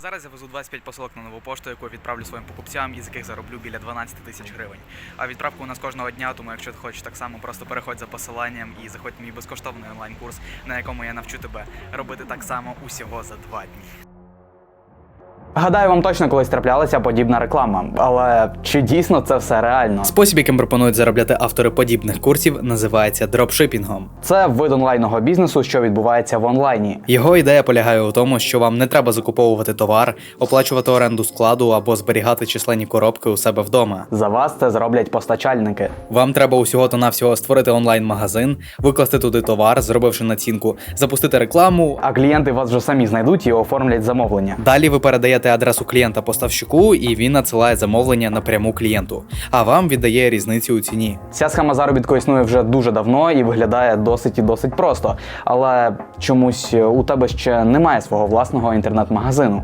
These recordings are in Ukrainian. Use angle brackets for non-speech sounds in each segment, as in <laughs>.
Зараз я везу 25 посилок на нову пошту, яку відправлю своїм покупцям, із яких зароблю біля 12 тисяч гривень. А відправку у нас кожного дня, тому якщо ти хочеш так само, просто переходь за посиланням і заходь в мій безкоштовний онлайн-курс, на якому я навчу тебе робити так само усього за два дні. Гадаю, вам точно колись траплялася подібна реклама, але чи дійсно це все реально? Спосіб, яким пропонують заробляти автори подібних курсів, називається дропшипінгом. Це вид онлайнового бізнесу, що відбувається в онлайні. Його ідея полягає у тому, що вам не треба закуповувати товар, оплачувати оренду складу або зберігати численні коробки у себе вдома. За вас це зроблять постачальники. Вам треба усього та навсього створити онлайн-магазин, викласти туди товар, зробивши націнку, запустити рекламу. А клієнти вас вже самі знайдуть і оформлять замовлення. Далі ви передаєте адресу клієнта поставщику, і він надсилає замовлення напряму клієнту, а вам віддає різницю у ціні. Ця схема заробітку існує вже дуже давно і виглядає досить і досить просто. Але чомусь у тебе ще немає свого власного інтернет-магазину.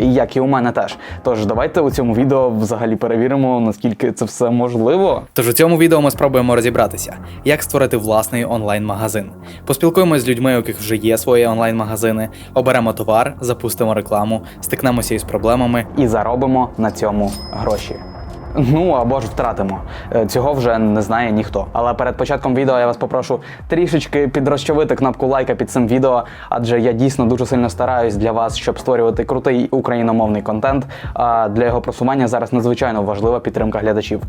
Як і у мене теж. Тож давайте у цьому відео взагалі перевіримо, наскільки це все можливо. Тож у цьому відео ми спробуємо розібратися, як створити власний онлайн-магазин. Поспілкуємось з людьми, у яких вже є свої онлайн-магазини, оберемо товар, запустимо рекламу, стикнемося із проблемами. і заробимо на цьому гроші. Ну або ж втратимо. Е, Цього вже не знає ніхто. Але перед початком відео я вас попрошу трішечки підрозчовити кнопку лайка під цим відео, адже я дійсно дуже сильно стараюсь для вас, щоб створювати крутий україномовний контент. А для його просування зараз надзвичайно важлива підтримка глядачів.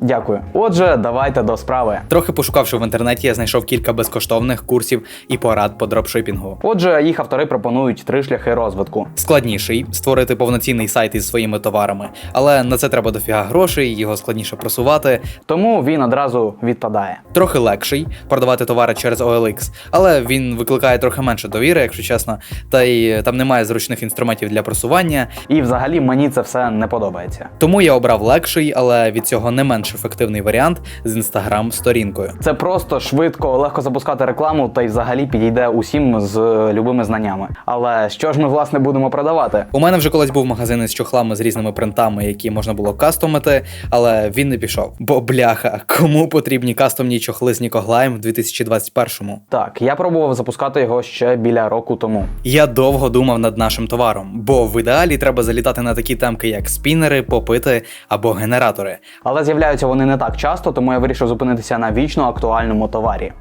Дякую. Отже, давайте до справи. Трохи пошукавши в інтернеті, я знайшов кілька безкоштовних курсів і порад по дропшипінгу. Отже, їх автори пропонують три шляхи розвитку. Складніший створити повноцінний сайт із своїми товарами, але на це треба дофіга грошей, його складніше просувати. Тому він одразу відпадає. Трохи легший продавати товари через OLX, але він викликає трохи менше довіри, якщо чесно. Та й там немає зручних інструментів для просування. І взагалі мені це все не подобається. Тому я обрав легший, але від цього не менш ефективний варіант з інстаграм сторінкою. Це просто швидко, легко запускати рекламу та й взагалі підійде усім з е, любими знаннями. Але що ж ми власне будемо продавати? У мене вже колись був магазин із чохлами з різними принтами, які можна було кастомити, але він не пішов. Бо бляха, кому потрібні кастомні чохли з Нікоглаєм в 2021-му? Так, я пробував запускати його ще біля року тому. Я довго думав над нашим товаром, бо в ідеалі треба залітати на такі темки, як спінери, попити або генератори. Але з'являються вони не так часто, тому я вирішив зупинитися на вічно актуальному товарі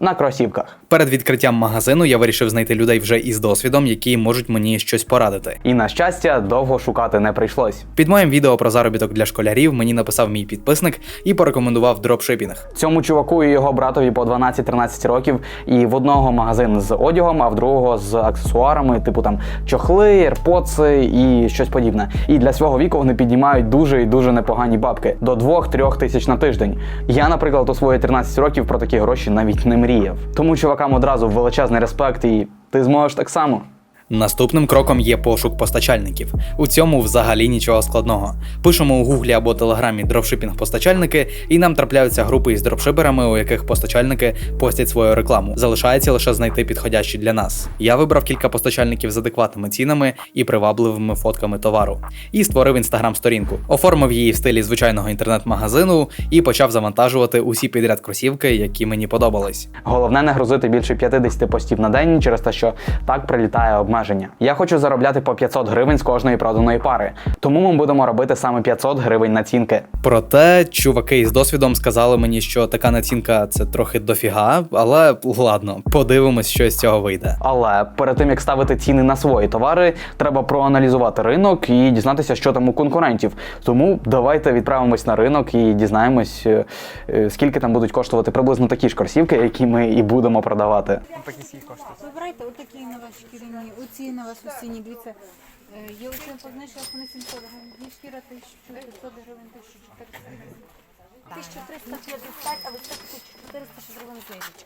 на кросівках. Перед відкриттям магазину я вирішив знайти людей вже із досвідом, які можуть мені щось порадити. І на щастя, довго шукати не прийшлось. Під моїм відео про заробіток для школярів мені написав мій підписник і порекомендував дропшипінг. Цьому чуваку і його братові по 12-13 років, і в одного магазин з одягом, а в другого з аксесуарами, типу там чохли, AirPods і щось подібне. І для свого віку вони піднімають дуже і дуже непогані бабки до 2-3 тисяч на тиждень. Я, наприклад, у свої 13 років про такі гроші навіть не мріяв. Тому чувакам одразу величезний респект, і ти зможеш так само. Наступним кроком є пошук постачальників. У цьому взагалі нічого складного. Пишемо у гуглі або телеграмі дропшипінг постачальники, і нам трапляються групи із дропшиперами, у яких постачальники постять свою рекламу. Залишається лише знайти підходящі для нас. Я вибрав кілька постачальників з адекватними цінами і привабливими фотками товару. І створив інстаграм-сторінку, оформив її в стилі звичайного інтернет-магазину і почав завантажувати усі підряд кросівки, які мені подобались. Головне не грузити більше 50 постів на день через те, що так прилітає обмеження. Я хочу заробляти по 500 гривень з кожної проданої пари, тому ми будемо робити саме 500 гривень націнки. Проте чуваки із досвідом сказали мені, що така націнка це трохи дофіга, але ладно, подивимось, що з цього вийде. Але перед тим як ставити ціни на свої товари, треба проаналізувати ринок і дізнатися, що там у конкурентів. Тому давайте відправимось на ринок і дізнаємось, е, е, скільки там будуть коштувати приблизно такі ж кросівки, які ми і будемо продавати. Вибирайте отакі на вас шкіряні, оці на вас осінні, дивіться. Е, Є оці по знижках вони 700 гривень, є шкіра 1500 гривень, 1350, а ви це 1400 гривень знижечка.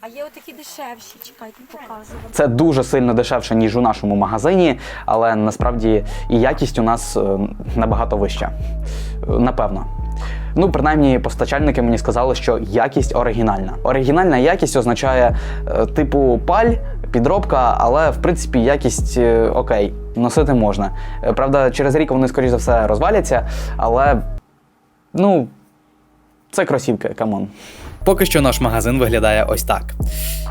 А є отакі дешевші, чекайте, показую вам. Це дуже сильно дешевше, ніж у нашому магазині, але насправді і якість у нас е, набагато вища. Е, Напевно. Ну, принаймні, постачальники мені сказали, що якість оригінальна. Оригінальна якість означає е, типу паль, підробка, але в принципі якість е, окей, носити можна. Е, Правда, через рік вони, скоріш за все, розваляться, але ну. Це кросівки, камон. Поки що наш магазин виглядає ось так.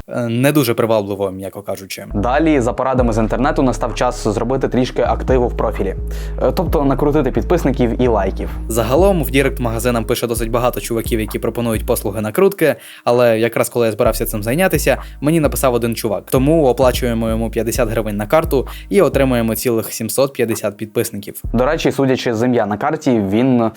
Е, Не дуже привабливо, м'яко кажучи. Далі, за порадами з інтернету, настав час зробити трішки активу в профілі, Е, тобто накрутити підписників і лайків. Загалом в Дірект магазинам пише досить багато чуваків, які пропонують послуги накрутки. Але якраз коли я збирався цим зайнятися, мені написав один чувак. Тому оплачуємо йому 50 гривень на карту і отримуємо цілих 750 підписників. До речі, судячи з ім'я на карті, він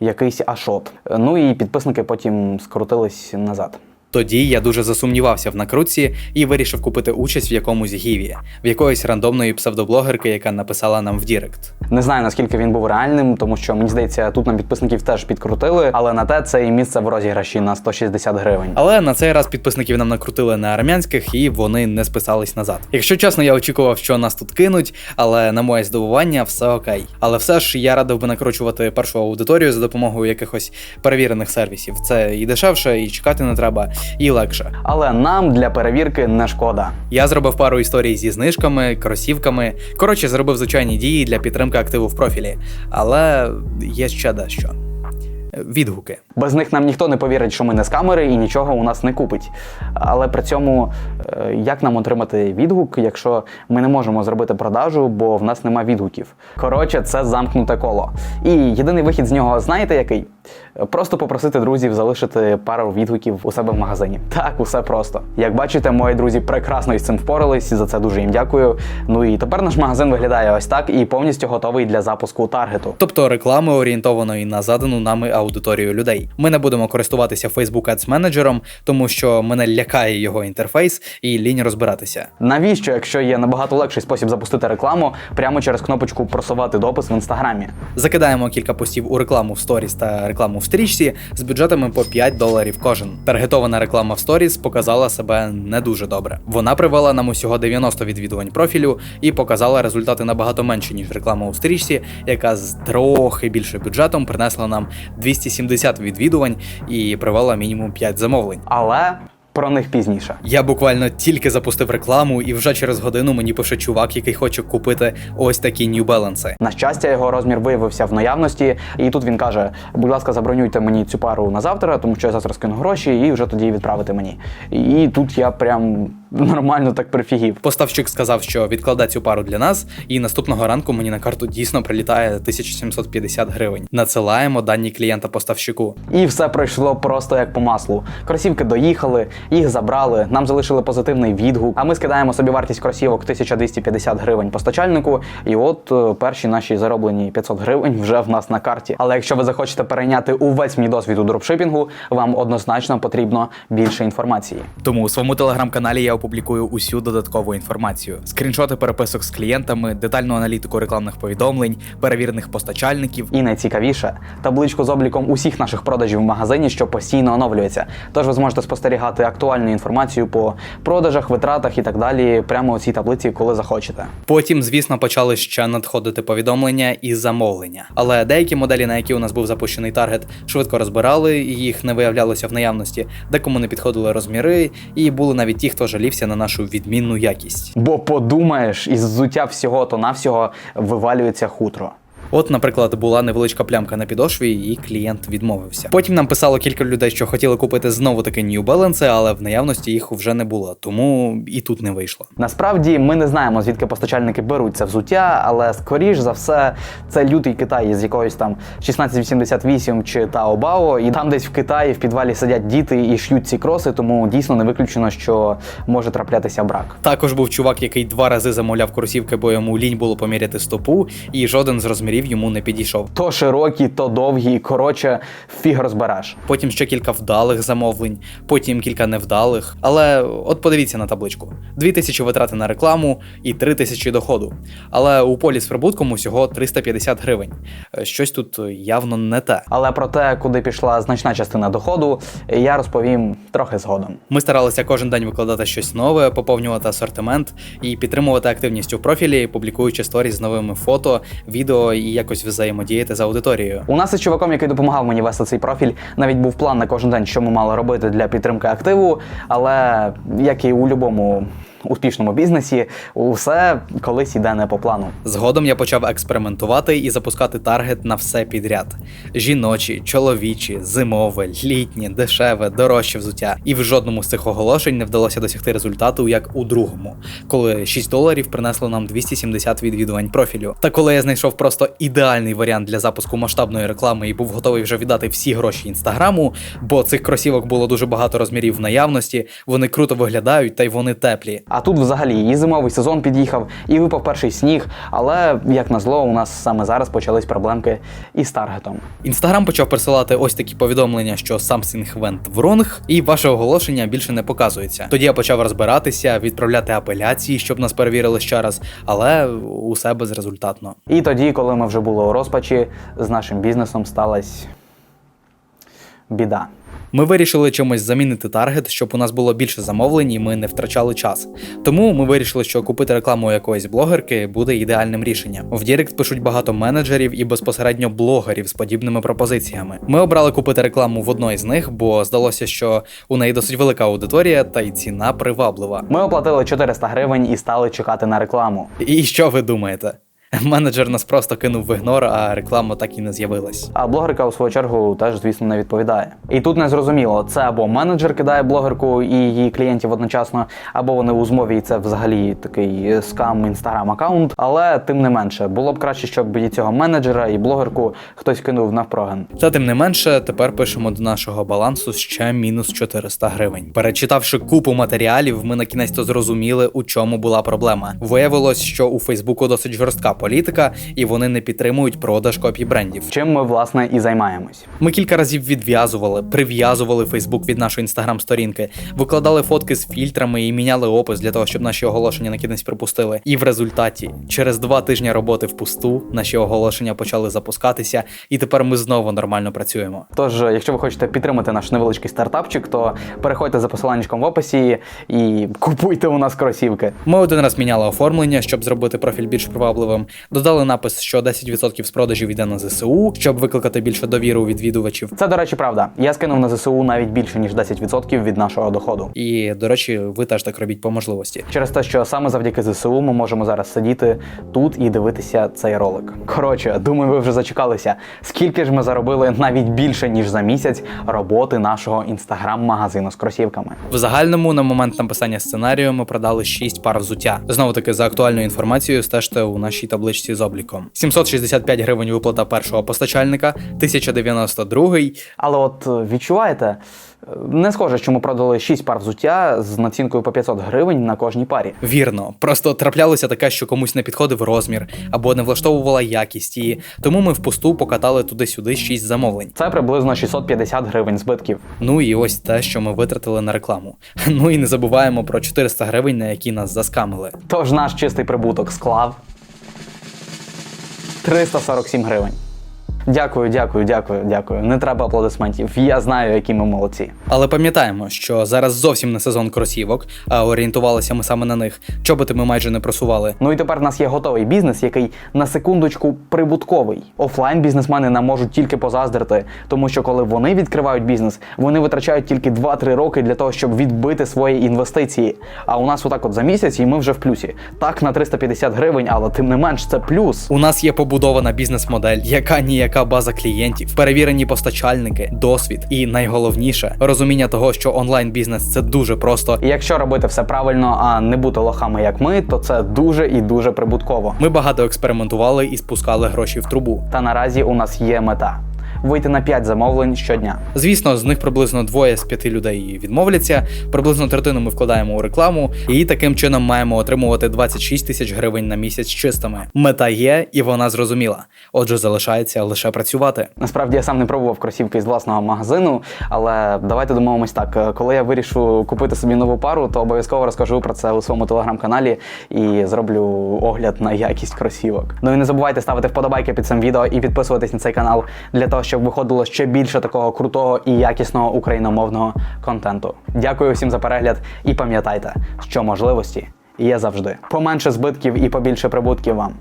якийсь ашот. Ну і підписники потім скрутились назад. Тоді я дуже засумнівався в накрутці і вирішив купити участь в якомусь гіві, в якоїсь рандомної псевдоблогерки, яка написала нам в Дірект. Не знаю наскільки він був реальним, тому що мені здається, тут нам підписників теж підкрутили, але на те це і місце в розіграші на 160 гривень. Але на цей раз підписників нам накрутили на армянських і вони не списались назад. Якщо чесно, я очікував, що нас тут кинуть, але на моє здивування все окей. Але все ж я радив би накручувати першу аудиторію за допомогою якихось перевірених сервісів. Це і дешевше, і чекати не треба, і легше. Але нам для перевірки не шкода. Я зробив пару історій зі знижками, кросівками. Коротше, зробив звичайні дії для підтримки активу в профілі. Але є ще дещо. Відгуки. Без них нам ніхто не повірить, що ми не з камери і нічого у нас не купить. Але при цьому, е, як нам отримати відгук, якщо ми не можемо зробити продажу, бо в нас нема відгуків. Коротше, це замкнуте коло. І єдиний вихід з нього, знаєте який? Просто попросити друзів залишити пару відгуків у себе в магазині. Так, усе просто. Як бачите, мої друзі прекрасно із цим впорались, і за це дуже їм дякую. Ну і тепер наш магазин виглядає ось так і повністю готовий для запуску таргету. Тобто реклами орієнтованої на задану нами аудиторію людей. Ми не будемо користуватися Facebook Ads менеджером, тому що мене лякає його інтерфейс і лінь розбиратися. Навіщо, якщо є набагато легший спосіб запустити рекламу прямо через кнопочку просувати допис в інстаграмі? Закидаємо кілька постів у рекламу в сторіс та рекламу в стрічці з бюджетами по 5 доларів кожен. Таргетована реклама в сторіс показала себе не дуже добре. Вона привела нам усього 90 відвідувань профілю і показала результати набагато менше, ніж реклама у стрічці, яка з трохи більше бюджетом принесла нам 270 відвідувань і привела мінімум 5 замовлень. Але про них пізніше. Я буквально тільки запустив рекламу, і вже через годину мені пише чувак, який хоче купити ось такі New Balance. На щастя, його розмір виявився в наявності, і тут він каже: будь ласка, забронюйте мені цю пару на завтра, тому що я завтра скину гроші і вже тоді відправити мені. І тут я прям нормально так прифігів. Поставщик сказав, що відкладе цю пару для нас, і наступного ранку мені на карту дійсно прилітає 1750 гривень. Надсилаємо дані клієнта поставщику. І все пройшло просто як по маслу. Кросівки доїхали, їх забрали, нам залишили позитивний відгук. А ми скидаємо собі вартість кросівок 1250 гривень постачальнику. І от е, перші наші зароблені 500 гривень вже в нас на карті. Але якщо ви захочете перейняти увесь мій досвід у дропшипінгу, вам однозначно потрібно більше інформації. Тому у своєму телеграм-каналі я опублікую усю додаткову інформацію: скріншоти переписок з клієнтами, детальну аналітику рекламних повідомлень, перевірених постачальників. І найцікавіше табличку з обліком усіх наших продажів в магазині, що постійно оновлюється. Тож ви зможете спостерігати актуальну інформацію по продажах, витратах і так далі, прямо у цій таблиці, коли захочете. Потім, звісно, почали ще надходити повідомлення і замовлення. Але деякі моделі, на які у нас був запущений таргет, швидко розбирали, їх не виявлялося в наявності, декому не підходили розміри, і були навіть ті, хто жалівся на нашу відмінну якість. Бо подумаєш, із взуття всього то навсього вивалюється хутро. От, наприклад, була невеличка плямка на підошві, і клієнт відмовився. Потім нам писало кілька людей, що хотіли купити знову таки New Balance, але в наявності їх вже не було, тому і тут не вийшло. Насправді ми не знаємо, звідки постачальники беруть це взуття, але скоріш за все це лютий Китай з якоїсь там 1688 чи Таобао, і там десь в Китаї в підвалі сидять діти і ш'ють ці кроси, тому дійсно не виключено, що може траплятися брак. Також був чувак, який два рази замовляв кросівки, бо йому лінь було поміряти стопу, і жоден з розмірів йому не підійшов. То широкі, то довгі, коротше, фіг розбереш. Потім ще кілька вдалих замовлень, потім кілька невдалих. Але от подивіться на табличку: 2000 витрати на рекламу і 3000 доходу. Але у полі з прибутком усього 350 гривень. Е, Щось тут явно не те. Але про те, куди пішла значна частина доходу, я розповім трохи згодом. Ми старалися кожен день викладати щось нове, поповнювати асортимент і підтримувати активність у профілі, публікуючи сторіс з новими фото, відео і якось взаємодіяти з аудиторією. У нас із чуваком, який допомагав мені вести цей профіль, навіть був план на кожен день, що ми мали робити для підтримки активу. Але як і у будь-якому успішному бізнесі усе колись іде не по плану. Згодом я почав експериментувати і запускати таргет на все підряд: жіночі, чоловічі, зимове, літнє, дешеве, дорожче взуття. І в жодному з цих оголошень не вдалося досягти результату, як у другому, коли 6 доларів принесло нам 270 відвідувань профілю. Та коли я знайшов просто ідеальний варіант для запуску масштабної реклами і був готовий вже віддати всі гроші інстаграму, бо цих кросівок було дуже багато розмірів в наявності, вони круто виглядають та й вони теплі. А тут взагалі і зимовий сезон під'їхав, і випав перший сніг. Але як назло, у нас саме зараз почались проблемки із таргетом. Інстаграм почав присилати ось такі повідомлення, що something went wrong, і ваше оголошення більше не показується. Тоді я почав розбиратися, відправляти апеляції, щоб нас перевірили ще раз, але усе безрезультатно. І тоді, коли ми вже були у розпачі, з нашим бізнесом сталася біда. Ми вирішили чимось замінити таргет, щоб у нас було більше замовлень і ми не втрачали час. Тому ми вирішили, що купити рекламу у якоїсь блогерки буде ідеальним рішенням. В Дірект пишуть багато менеджерів і безпосередньо блогерів з подібними пропозиціями. Ми обрали купити рекламу в одної з них, бо здалося, що у неї досить велика аудиторія та й ціна приваблива. Ми оплатили 400 гривень і стали чекати на рекламу. І що ви думаєте? Менеджер нас просто кинув в ігнор, а реклама так і не з'явилась. А блогерка у свою чергу теж, звісно, не відповідає. І тут не зрозуміло, це або менеджер кидає блогерку і її клієнтів одночасно, або вони у змові, і це взагалі такий скам інстаграм аккаунт. Але тим не менше, було б краще, щоб і цього менеджера, і блогерку хтось кинув навпрогин. Та тим не менше, тепер пишемо до нашого балансу ще мінус 400 гривень. Перечитавши купу матеріалів, ми на кінець то зрозуміли, у чому була проблема. Виявилось, що у Фейсбуку досить жорстка політика, і вони не підтримують продаж копій брендів. Чим ми власне і займаємось. Ми кілька разів відв'язували, прив'язували Фейсбук від нашої інстаграм-сторінки, викладали фотки з фільтрами і міняли опис для того, щоб наші оголошення на кінець пропустили. І в результаті, через два тижні роботи впусту, наші оголошення почали запускатися, і тепер ми знову нормально працюємо. Тож, якщо ви хочете підтримати наш невеличкий стартапчик, то переходьте за посиланням в описі і купуйте у нас кросівки. Ми один раз міняли оформлення, щоб зробити профіль більш привабливим. Додали напис, що 10% з продажів йде на ЗСУ, щоб викликати більше довіри у відвідувачів. Це, до речі, правда. Я скинув на ЗСУ навіть більше ніж 10% від нашого доходу. І, до речі, ви теж так робіть по можливості. Через те, що саме завдяки ЗСУ ми можемо зараз сидіти тут і дивитися цей ролик. Коротше, думаю, ви вже зачекалися. Скільки ж ми заробили навіть більше ніж за місяць роботи нашого інстаграм-магазину з кросівками. В загальному на момент написання сценарію ми продали 6 пар взуття. Знову таки за актуальною інформацією стежте у нашій табличці з обліком. 765 гривень виплата першого постачальника, 1092 Але от е, відчуваєте, е, не схоже, що ми продали 6 пар взуття з націнкою по 500 гривень на кожній парі. Вірно, просто траплялося таке, що комусь не підходив розмір або не влаштовувала якість, і тому ми впусту покатали туди-сюди 6 замовлень. Це приблизно 650 гривень збитків. Ну і ось те, що ми витратили на рекламу. <laughs> Ну і не забуваємо про 400 гривень, на які нас заскамили. Тож наш чистий прибуток склав 347 гривень. Дякую, дякую, дякую, дякую. Не треба аплодисментів. Я знаю, які ми молодці. Але пам'ятаємо, що зараз зовсім не сезон кросівок, а орієнтувалися ми саме на них. Чоботи ми майже не просували. Ну і тепер в нас є готовий бізнес, який на секундочку прибутковий. Офлайн бізнесмени нам можуть тільки позаздрити, тому що коли вони відкривають бізнес, вони витрачають тільки 2-3 роки для того, щоб відбити свої інвестиції. А у нас отак от за місяць, і ми вже в плюсі. Так на 350 гривень, але тим не менш це плюс. У нас є побудована бізнес-модель, яка ніяка база клієнтів, перевірені постачальники, досвід і найголовніше розуміння того, що онлайн бізнес це дуже просто. І якщо робити все правильно, а не бути лохами, як ми, то це дуже і дуже прибутково. Ми багато експериментували і спускали гроші в трубу. Та наразі у нас є мета вийти на 5 замовлень щодня. Звісно, з них приблизно двоє з п'яти людей відмовляться. Приблизно третину ми вкладаємо у рекламу, і таким чином маємо отримувати 26 тисяч гривень на місяць чистими. Мета є, і вона зрозуміла. Отже, залишається лише працювати. Насправді я сам не пробував кросівки з власного магазину, але давайте домовимось так. Коли я вирішу купити собі нову пару, то обов'язково розкажу про це у своєму телеграм-каналі і зроблю огляд на якість кросівок. Ну і не забувайте ставити вподобайки під цим відео і підписуватись на цей канал для того, щоб виходило ще більше такого крутого і якісного україномовного контенту. Дякую всім за перегляд і пам'ятайте, що можливості є завжди. Поменше збитків і побільше прибутків вам.